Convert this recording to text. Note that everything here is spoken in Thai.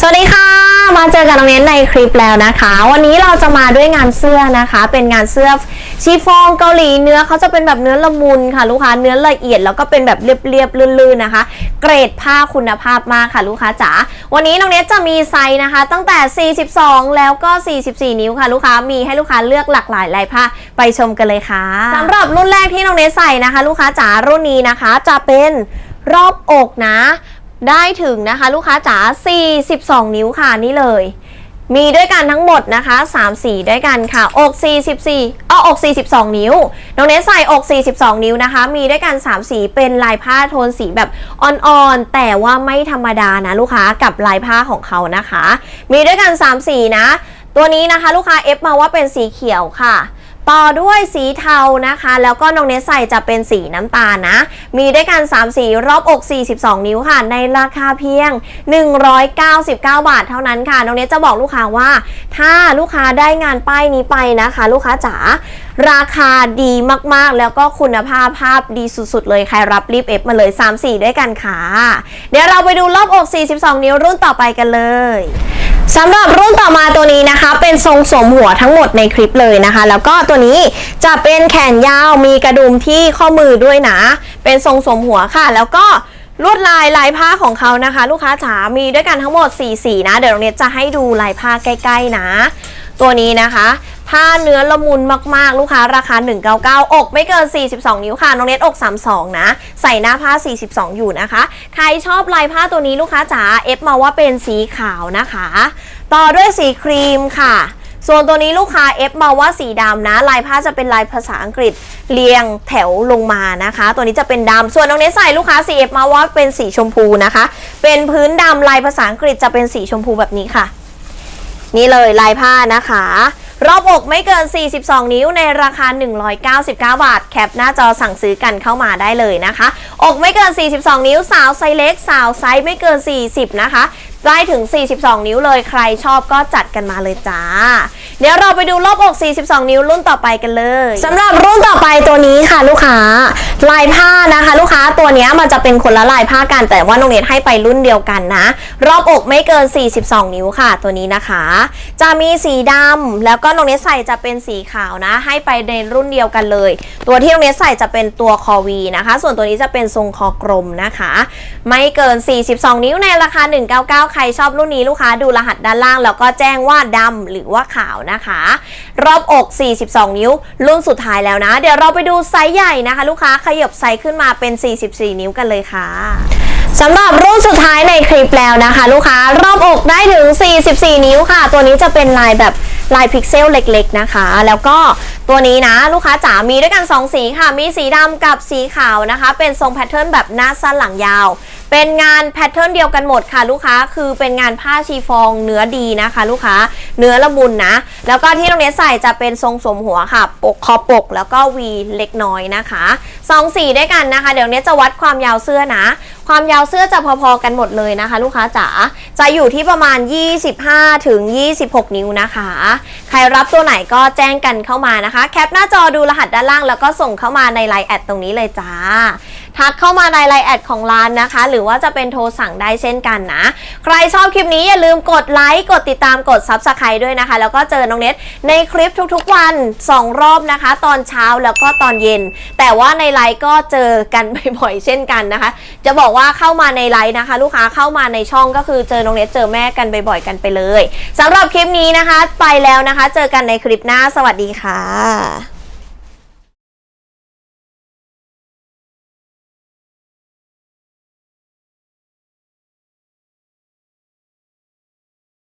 สวัสดีค่ะ มาเจอกับน้องเน้นในคลิปแล้วนะคะ วันนี้เราจะมาด้วยงานเสื้อนะคะ เป็นงานเสื้อชีฟองเกาหลีเนื้อเขาจะเป็นแบบเนื้อละมุนค่ะ ลูกค้าเนื้อละเอียดแล้วก็เป็นแบบเรียบๆลื่นๆนะคะ เกรดผ้าคุณภาพมากค่ะลูกค้าจ๋าวันนี้น้องเนทจะมีไซส์นะคะ ตั้งแต่ 42 แล้วก็ 44 นิ้วค่ะ ลูกค้ามีให้ลูกค้าเลือกหลากหลายลายผ้าไปชมกันเลยค่ะสำหรับรุ่นแรกที่น้องเนทใส่นะคะ ลูกค้าจ๋ารุ่นนี้นะคะจะเป็นรอบอกนะ ได้ถึงนะคะลูกค้าจ๋า 42 นิ้วค่ะนี่เลย มีด้วยกันทั้งหมดนะคะ 3 สีด้วยกันค่ะ อก 44เอาอก 42 นิ้ว น้องเนสใส่อก 42 นิ้วนะคะ มีด้วยกัน 3 สีเป็นลายผ้าโทนสีแบบอ่อนๆ แต่ว่าไม่ธรรมดานะลูกค้ากับลายผ้าของเขานะคะ มีด้วยกัน 3 สีนะ ตัวนี้นะคะลูกค้าเอฟมาว่าเป็นสีเขียวค่ะ ต่อด้วยสีเทานะคะ แล้วก็น้องเนสใส่จะเป็นสีน้ำตาลนะ มีด้วยกัน 3 สีรอบอก 42 นิ้วค่ะ ในราคาเพียง 199 บาทเท่านั้นค่ะ น้องเนสจะบอกลูกค้าว่า ถ้าลูกค้าได้งานป้ายนี้ไปนะคะ ลูกค้าจ๋าราคาดีมากๆ แล้วก็คุณภาพภาพดีสุดๆ เลย ใครรับรีบเอฟมาเลย3สีด้วยกันค่ะ เดี๋ยวเราไปดูรอบอก 42 นิ้วรุ่นต่อไปกันเลย สำหรับรุ่นต่อมาตัวนี้นะคะ เป็นทรงสวมหัวทั้งหมดในคลิปเลยนะคะ แล้วก็ตัวนี้จะเป็นแขนยาวมีกระดุมที่ข้อมือด้วยนะ เป็นทรงสวมหัวค่ะ แล้วก็ลวดลายลายผ้าของเขานะคะ ลูกค้าจ๋ามีด้วยกันทั้งหมด4สีนะ เดี๋ยวตรงนี้จะให้ดูลายผ้าใกล้ ๆ นะ ตัวนี้นะคะ ผ้าเนื้อละมุนมากๆ ลูกค้าราคา 199 อกไม่เกิน 42 นิ้วค่ะ น้องเน็ตอก 32 นะ ใส่หน้าผ้า 42 อยู่นะคะ ใครชอบลายผ้าตัวนี้ลูกค้าจ๋าเอฟมาว่าเป็นสีขาวนะคะ ต่อด้วยสีครีมค่ะส่วนตัวนี้ลูกค้าเอฟมาว่าสีดำนะ ลายผ้าจะเป็นลายภาษาอังกฤษเรียงแถวลงมานะคะ ตัวนี้จะเป็นดำส่วนน้องเนสใส่ลูกค้าสีเอฟมาว่าเป็นสีชมพูนะคะ เป็นพื้นดำลายภาษาอังกฤษจะเป็นสีชมพูแบบนี้ค่ะ นี่เลยลายผ้านะคะ รอบอกไม่เกิน 42 นิ้วในราคา 199 บาท แคปหน้าจอสั่งซื้อกันเข้ามาได้เลยนะคะ อกไม่เกิน 42 นิ้ว สาวไซส์เล็ก สาวไซส์ไม่เกิน 40 นะคะได้ถึง 42 นิ้วเลย ใครชอบก็จัดกันมาเลยจ้า เดี๋ยวเราไปดูรอบอก 42 นิ้วรุ่นต่อไปกันเลย สำหรับรุ่นต่อไปตัวนี้ค่ะลูกค้า ลายผ้านะคะ ลูกค้าตัวนี้มันจะเป็นคนละลายผ้ากัน แต่ว่าน้องเนทให้ไปรุ่นเดียวกันนะ รอบอกไม่เกิน 42 นิ้วค่ะ ตัวนี้นะคะ จะมีสีดำแล้วก็น้องเนทใส่จะเป็นสีขาวนะ ให้ไปในรุ่นเดียวกันเลย ตัวที่น้องเนทใส่จะเป็นตัวคอวีนะคะ ส่วนตัวนี้จะเป็นทรงคอกลมนะคะ ไม่เกิน 42 นิ้วในราคา 199 ใครชอบรุ่นนี้ลูกค้าดูรหัสด้านล่างแล้วก็แจ้งว่าดำหรือว่าขาวนะคะ รอบอก 42 นิ้ว รุ่นสุดท้ายแล้วนะ เดี๋ยวเราไปดูไซส์ใหญ่นะคะ ลูกค้าขยบไซส์ขึ้นมาเป็น 44 นิ้วกันเลยค่ะสำหรับรุ่นสุดท้ายในคลิปแล้วนะคะ ลูกค้ารอบอกได้ถึง 44 นิ้วค่ะ ตัวนี้จะเป็นลายแบบลายพิกเซลเล็กๆนะคะ แล้วก็ตัวนี้นะลูกค้าจ๋ามีด้วยกัน 2 สีค่ะ มีสีดำกับสีขาวนะคะ เป็นทรงแพทเทิร์นแบบหน้าสั้นหลังยาว เป็นงานแพทเทิร์นเดียวกันหมดค่ะลูกค้าคือเป็นงานผ้าชีฟองเนื้อดีนะคะ ลูกค้าเนื้อละมุนนะ แล้วก็ที่ตรงนี้ใส่จะเป็นทรงสวมหัวค่ะ ปกคอปกแล้วก็วีเล็กน้อยนะคะสองสีด้วยกันนะคะ เดี๋ยวนี้จะวัดความยาวเสื้อนะ ความยาวเสื้อจะพอๆกันหมดเลยนะคะ ลูกค้าจ๋าจะอยู่ที่ประมาณ 25ถึง26 นิ้วนะคะ ใครรับตัวไหนก็แจ้งกันเข้ามานะคะ แคปหน้าจอดูรหัสด้านล่างแล้วก็ส่งเข้ามาในไลน์แอดตรงนี้เลยจ้าทักเข้ามาในไลน์แอดของร้านนะคะ หรือว่าจะเป็นโทรสั่งได้เช่นกันนะ ใครชอบคลิปนี้อย่าลืมกดไลค์กดติดตามกด Subscribe ด้วยนะคะ แล้วก็เจอน้องเน็ตในคลิปทุกๆวัน 2 รอบนะคะ ตอนเช้าแล้วก็ตอนเย็น แต่ว่าในไลฟ์ก็เจอกันบ่อยๆเช่นกันนะคะ จะบอกว่าเข้ามาในไลฟ์นะคะ ลูกค้าเข้ามาในช่องก็คือเจอน้องเนสเจอแม่กันบ่อยๆกันไปเลยสำหรับคลิปนี้นะคะ ไปแล้วนะคะ เจอกันในคลิปหน้าสวัสดีค่ะ